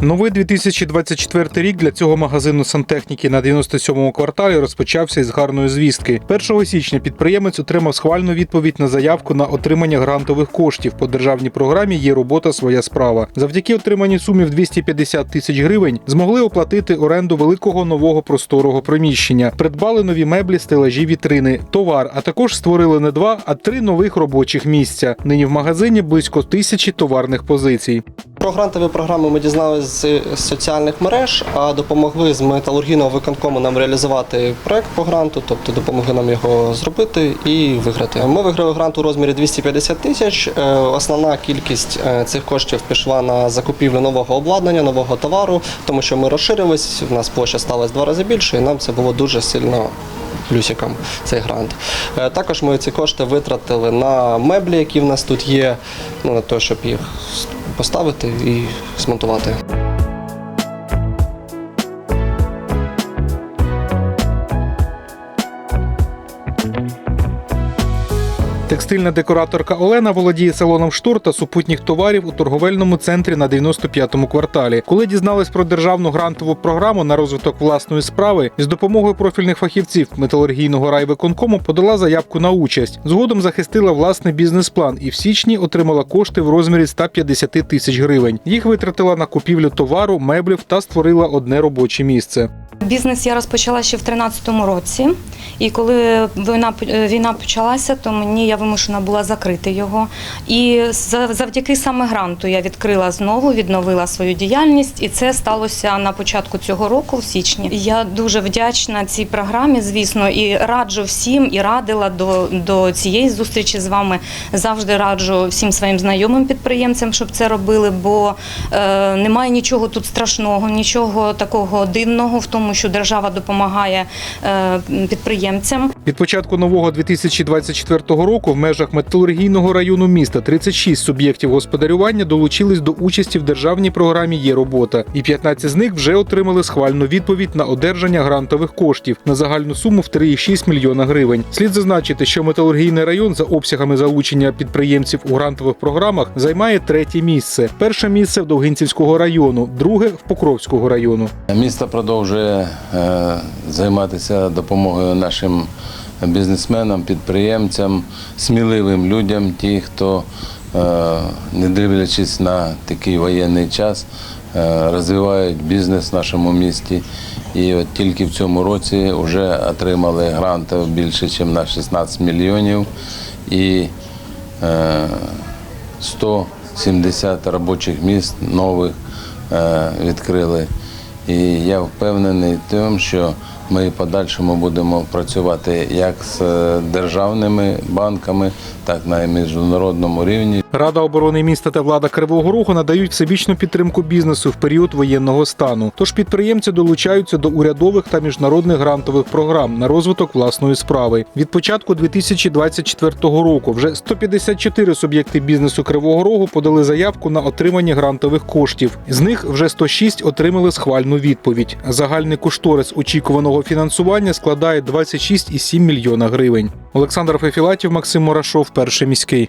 Новий 2024 рік для цього магазину сантехніки на 97-му кварталі розпочався із гарної звістки. 1 січня підприємець отримав схвальну відповідь на заявку на отримання грантових коштів по державній програмі Є робота своя справа. Завдяки отриманні сумі в 250 тисяч гривень змогли оплатити оренду великого нового просторого приміщення, придбали нові меблі, стелажі, вітрини, товар, а також створили не два, а три нових робочих місця. Нині в магазині близько тисячі товарних позицій. Про грантові програми ми дізналися з соціальних мереж, а допомогли з металургійного виконкому нам реалізувати проект по гранту, тобто допомогли нам його зробити і виграти. Ми виграли грант у розмірі 250 тисяч. Е, Основна кількість е, цих коштів пішла на закупівлю нового обладнання, нового товару, тому що ми розширились, у нас площа стала два рази більше, і нам це було дуже сильно. Плюсиком цей грант. Е, Також ми ці кошти витратили на меблі, які в нас тут є, ну, на те, щоб їх поставити і змонтувати. Текстильна декораторка Олена володіє салоном штор та супутніх товарів у торговельному центрі на 95-му кварталі. Коли дізналась про державну грантову програму на розвиток власної справи, з допомогою профільних фахівців металургійного райвиконкому подала заявку на участь. Згодом захистила власний бізнес-план і в січні отримала кошти в розмірі 150 тисяч гривень. Їх витратила на купівлю товару, меблів та створила одне робоче місце. Бізнес я розпочала ще в 2013 році, і коли війна, війна почалася, то мені я вимушена була закрити його. І за- завдяки саме гранту я відкрила знову, відновила свою діяльність, і це сталося на початку цього року, в січні. Я дуже вдячна цій програмі, звісно, і раджу всім, і радила до, до цієї зустрічі з вами. Завжди раджу всім своїм знайомим підприємцям, щоб це робили, бо е, немає нічого тут страшного, нічого такого дивного в тому, що держава допомагає е, підприємцям. Від початку нового 2024 року в межах металургійного району міста 36 суб'єктів господарювання долучились до участі в державній програмі Є робота, і 15 з них вже отримали схвальну відповідь на одержання грантових коштів на загальну суму в 3,6 мільйона гривень. Слід зазначити, що металургійний район за обсягами залучення підприємців у грантових програмах займає третє місце. Перше місце в Довгинцівського району, друге в Покровського району. Місто продовжує займатися допомогою нашим бізнесменам, підприємцям, сміливим людям, ті, хто, е, не дивлячись на такий воєнний час, е, розвивають бізнес в нашому місті. І от тільки в цьому році вже отримали грантів більше, ніж на 16 мільйонів. І е, 170 робочих місць нових е, відкрили. І я впевнений тому, що ми в подальшому будемо працювати як з е, державними банками, так і на міжнародному рівні. Рада оборони міста та влада Кривого Рогу надають всебічну підтримку бізнесу в період воєнного стану. Тож підприємці долучаються до урядових та міжнародних грантових програм на розвиток власної справи. Від початку 2024 року вже 154 суб'єкти бізнесу Кривого Рогу подали заявку на отримання грантових коштів. З них вже 106 отримали схвальну відповідь. Загальний кошторис очікуваного фінансування складає 26,7 мільйона гривень. Олександр Фефілатів, Максим Мурашов, перший міський.